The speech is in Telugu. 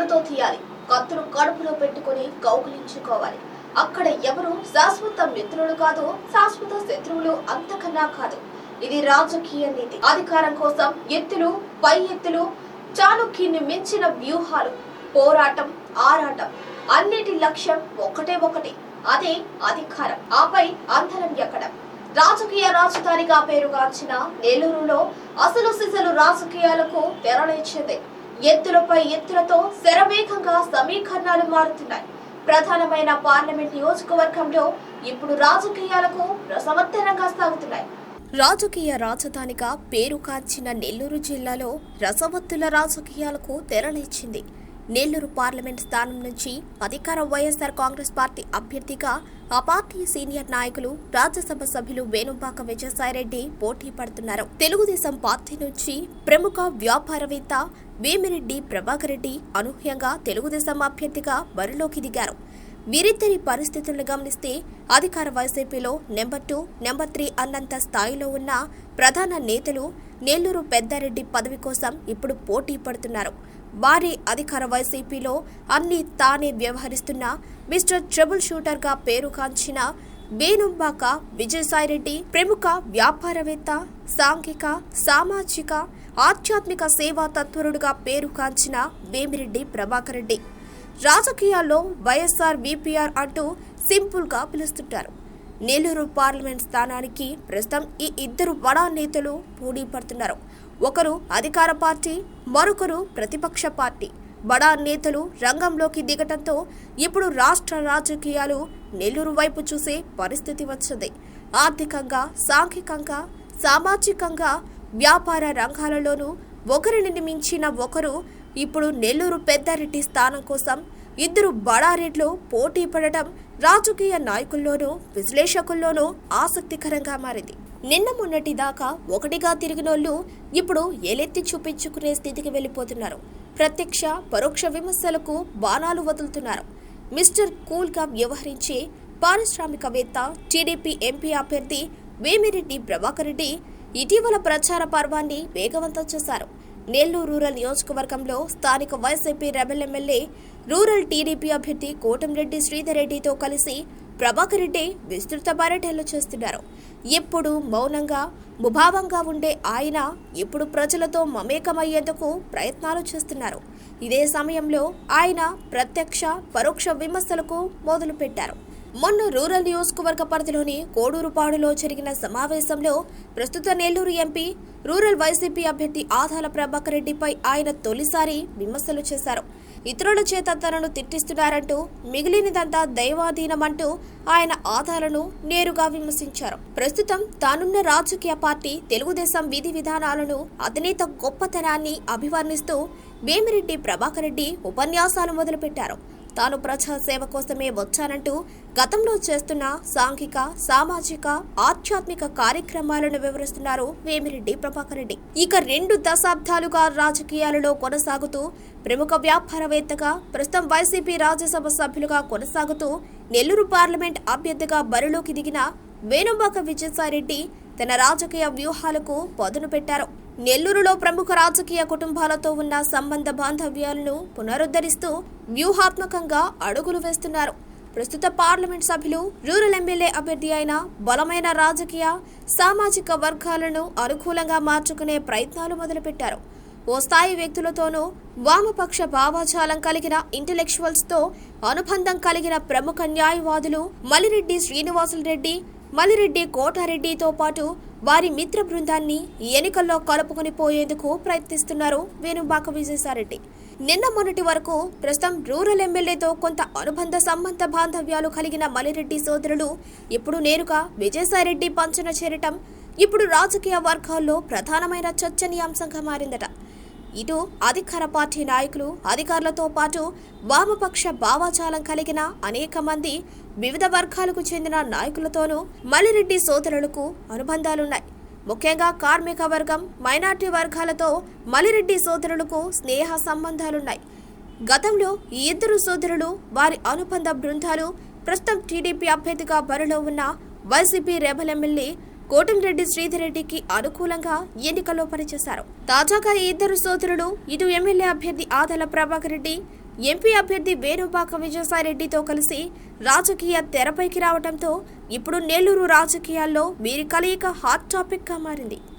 చేతులతో తీయాలి. కత్తులు కడుపులో పెట్టుకొని కౌగిలించుకోవాలి. అక్కడ ఎవరు శాశ్వత మిత్రులు కాదు శాశ్వత శత్రువులు అంతకన్నా కాదు. ఇది రాజకీయ నీతి. అధికారం కోసం ఎత్తులు పై ఎత్తులు చాణుక్యుని మించిన వ్యూహాలు. పోరాటం ఆరాటం. అన్నిటి లక్ష్యం ఒకటే ఒకటి. అదే అధికారం. ఆపై అంతరం ఎక్కడం. రాజకీయ రాజధానిగా పేరుగాంచిన నెల్లూరులో అసలు సిసలు రాజకీయాలకు తెరలేచింది. ఎత్తులపై ఎత్తులతో శరవేగంగా సమీకరణాలు మారుతున్నాయి. ప్రధానమైన పార్లమెంట్ నియోజకవర్గంలో ఇప్పుడు రాజకీయాలకు రసవత్తరంగా సాగుతున్నాయి. రాజకీయ రాజధానిగా పేరు కాంచిన నెల్లూరు జిల్లాలో రసవత్తుల రాజకీయాలకు తెరలేచింది నెల్లూరు పార్లమెంట్ స్థానం నుంచి అధికార వైఎస్ఆర్ కాంగ్రెస్ పార్టీ అభ్యర్థిగా ఆ పార్టీ సీనియర్ నాయకులు రాజ్యసభ సభ్యులు వేణుపాక విజయసాయిరెడ్డి పోటీ పడుతున్నారు. తెలుగుదేశం పార్టీ నుంచి ప్రముఖ వ్యాపారవేత్త వేమిరెడ్డి ప్రభాకర్ రెడ్డి అనూహ్యంగా తెలుగుదేశం అభ్యర్థిగా బరిలోకి దిగారు. వీరిద్దరి పరిస్థితులను గమనిస్తే అధికార వైసీపీలో నెంబర్ టూ నెంబర్ త్రీ అన్నంత స్థాయిలో ఉన్న ప్రధాన నేతలు నెల్లూరు పెద్దారెడ్డి పదవి కోసం ఇప్పుడు పోటీ పడుతున్నారు. వారి అధికార వైసీపీలో అన్ని తానే వ్యవహరిస్తున్న మిస్టర్ ట్రబుల్ షూటర్గా పేరు కాంచిన వేణుంబాక విజయసాయిరెడ్డి ప్రముఖ వ్యాపారవేత్త సాంఘిక సామాజిక ఆధ్యాత్మిక సేవా తత్వరుడుగా పేరు కాంచిన వేమిరెడ్డి ప్రభాకర్ రెడ్డి. రాజకీయాల్లో వైఎస్ఆర్ విపిఆర్ అంటూ సింపుల్గా పిలుస్తుంటారు. నెల్లూరు పార్లమెంట్ స్థానానికి ప్రస్తుతం ఈ ఇద్దరు బడా నేతలు పోటీ పడుతున్నారు. ఒకరు అధికార పార్టీ మరొకరు ప్రతిపక్ష పార్టీ. బడా నేతలు రంగంలోకి దిగటంతో ఇప్పుడు రాష్ట్ర రాజకీయాలు నెల్లూరు వైపు చూసే పరిస్థితి వచ్చింది. ఆర్థికంగా సాంఘికంగా సామాజికంగా వ్యాపార రంగాలలోనూ ఒకరిని మించిన ఒకరు ఇప్పుడు నెల్లూరు పెద్దారెడ్డి స్థానం కోసం ఇద్దరు బడారెడ్లు పోటీ పడటం రాజకీయ నాయకుల్లోనూ విశ్లేషకుల్లోనూ ఆసక్తికరంగా మారింది. నిన్న మొన్నటి దాకా ఒకటిగా తిరిగినోళ్ళు ఇప్పుడు ఎలెత్తి చూపించుకునే స్థితికి వెళ్ళిపోతున్నారు. ప్రత్యక్ష పరోక్ష విమర్శలకు బాణాలు వదులుతున్నారు. మిస్టర్ కూల్గా వ్యవహరించే పారిశ్రామికవేత్త టీడీపీ ఎంపీ అభ్యర్థి వేమిరెడ్డి ప్రభాకర్ రెడ్డి ఇటీవల ప్రచార పర్వాన్ని వేగవంతం చేశారు. నెల్లూరు రూరల్ నియోజకవర్గంలో స్థానిక YCP rebel MLA rural TDP అభ్యర్థి కోటంరెడ్డి శ్రీధర్ రెడ్డితో కలిసి ప్రభాకర్ రెడ్డి విస్తృత పర్యటనలు చేస్తున్నారు. ఎప్పుడు మౌనంగా ముభావంగా ఉండే ఆయన ఇప్పుడు ప్రజలతో మమేకమయ్యేందుకు ప్రయత్నాలు చేస్తున్నారు. ఇదే సమయంలో ఆయన ప్రత్యక్ష పరోక్ష విమర్శలకు మొదలుపెట్టారు. మొన్న రూరల్ నియోజకవర్గ పరిధిలోని కోడూరుపాడులో జరిగిన సమావేశంలో ప్రస్తుత నెల్లూరు ఎంపీ రూరల్ వైసీపీ అభ్యర్థి ఆధాల ప్రభాకర్ రెడ్డిపై ఆయన తొలిసారి విమర్శలు చేశారు. ఇతరుల చేత తనను తిట్టిస్తున్నారంటూ మిగిలినదంతా దైవాధీనమంటూ ఆయన ఆధారాలను నేరుగా విమర్శించారు. ప్రస్తుతం తానున్న రాజకీయ పార్టీ తెలుగుదేశం విధి విధానాలను అధినేత గొప్పతనాన్ని అభివర్ణిస్తూ భీమిరెడ్డి ప్రభాకర్ రెడ్డి ఉపన్యాసాలు మొదలుపెట్టారు. తాను ప్రజా సేవ కోసమే వచ్చానంటూ గతంలో చేస్తున్న సాంఘిక సామాజిక ఆధ్యాత్మిక కార్యక్రమాలను వివరిస్తున్నారు వేమిరెడ్డి ప్రభాకర్ రెడ్డి. ఇక రెండు దశాబ్దాలుగా రాజకీయాలలో కొనసాగుతూ ప్రముఖ వ్యాపారవేత్తగా ప్రస్తుతం వైసీపీ రాజ్యసభ సభ్యులుగా కొనసాగుతూ నెల్లూరు పార్లమెంట్ అభ్యర్థిగా బరిలోకి దిగిన వేణుంబాక విజయసాయిరెడ్డి తన రాజకీయ వ్యూహాలకు పదును పెట్టారు. నెల్లూరులో ప్రముఖ రాజకీయ కుటుంబాలతో ఉన్న సంబంధ బాంధవ్యాలను పునరుద్ధరిస్తూ వ్యూహాత్మకంగా అడుగులు వేస్తున్నారు. ప్రస్తుత పార్లమెంట్ సభ్యులు రూరల్ ఎమ్మెల్యే అభ్యర్థి అయిన బలమైన రాజకీయ సామాజిక వర్గాలను అనుకూలంగా మార్చుకునే ప్రయత్నాలు మొదలుపెట్టారు. ఓ స్థాయి వ్యక్తులతోనూ వామపక్ష భావజాలం కలిగిన ఇంటలెక్చువల్స్తో అనుబంధం కలిగిన ప్రముఖ న్యాయవాదులు మలిరెడ్డి శ్రీనివాసులు రెడ్డి మలిరెడ్డి కోటారెడ్డితో పాటు వారి మిత్ర బృందాన్ని ఎన్నికల్లో కలుపుకుని పోయేందుకు ప్రయత్నిస్తున్నారు వేణుబాక విజయసాయిరెడ్డి. నిన్న మొన్నటి వరకు ప్రస్తుతం రూరల్ ఎమ్మెల్యేతో కొంత అనుబంధ సంబంధ బాంధవ్యాలు కలిగిన మలిరెడ్డి సోదరులు ఇప్పుడు నేరుగా విజయసాయిరెడ్డి పంచన చేరటం ఇప్పుడు రాజకీయ వర్గాల్లో ప్రధానమైన చర్చనీయాంశంగా మారిందట. ఇటు అధికార పార్టీ నాయకులు అధికారులతో పాటు వామపక్ష భావజాలం కలిగిన అనేక మంది వివిధ వర్గాలకు చెందిన నాయకులతోనూ మల్లిరెడ్డి సోదరులకు అనుబంధాలున్నాయి. ముఖ్యంగా కార్మిక వర్గం మైనార్టీ వర్గాలతో మలిరెడ్డి సోదరులకు స్నేహ సంబంధాలున్నాయి. గతంలో ఈ ఇద్దరు సోదరులు వారి అనుబంధ బృందాలు ప్రస్తుతం టీడీపీ అభ్యర్థిగా బరిలో ఉన్న YCP rebel MLA Kotamreddy Sridhar రెడ్డికి అనుకూలంగా ఎన్నికల్లో పనిచేశారు. తాజాగా ఈ ఇద్దరు సోదరులు ఇటు ఎమ్మెల్యే అభ్యర్థి ఆదల ప్రభాకర్ రెడ్డి ఎంపీ అభ్యర్థి వేణుపాక విజయసాయిరెడ్డితో కలిసి రాజకీయ తెరపైకి రావడంతో ఇప్పుడు నెల్లూరు రాజకీయాల్లో వీరి కలయిక హాట్ టాపిక్గా మారింది.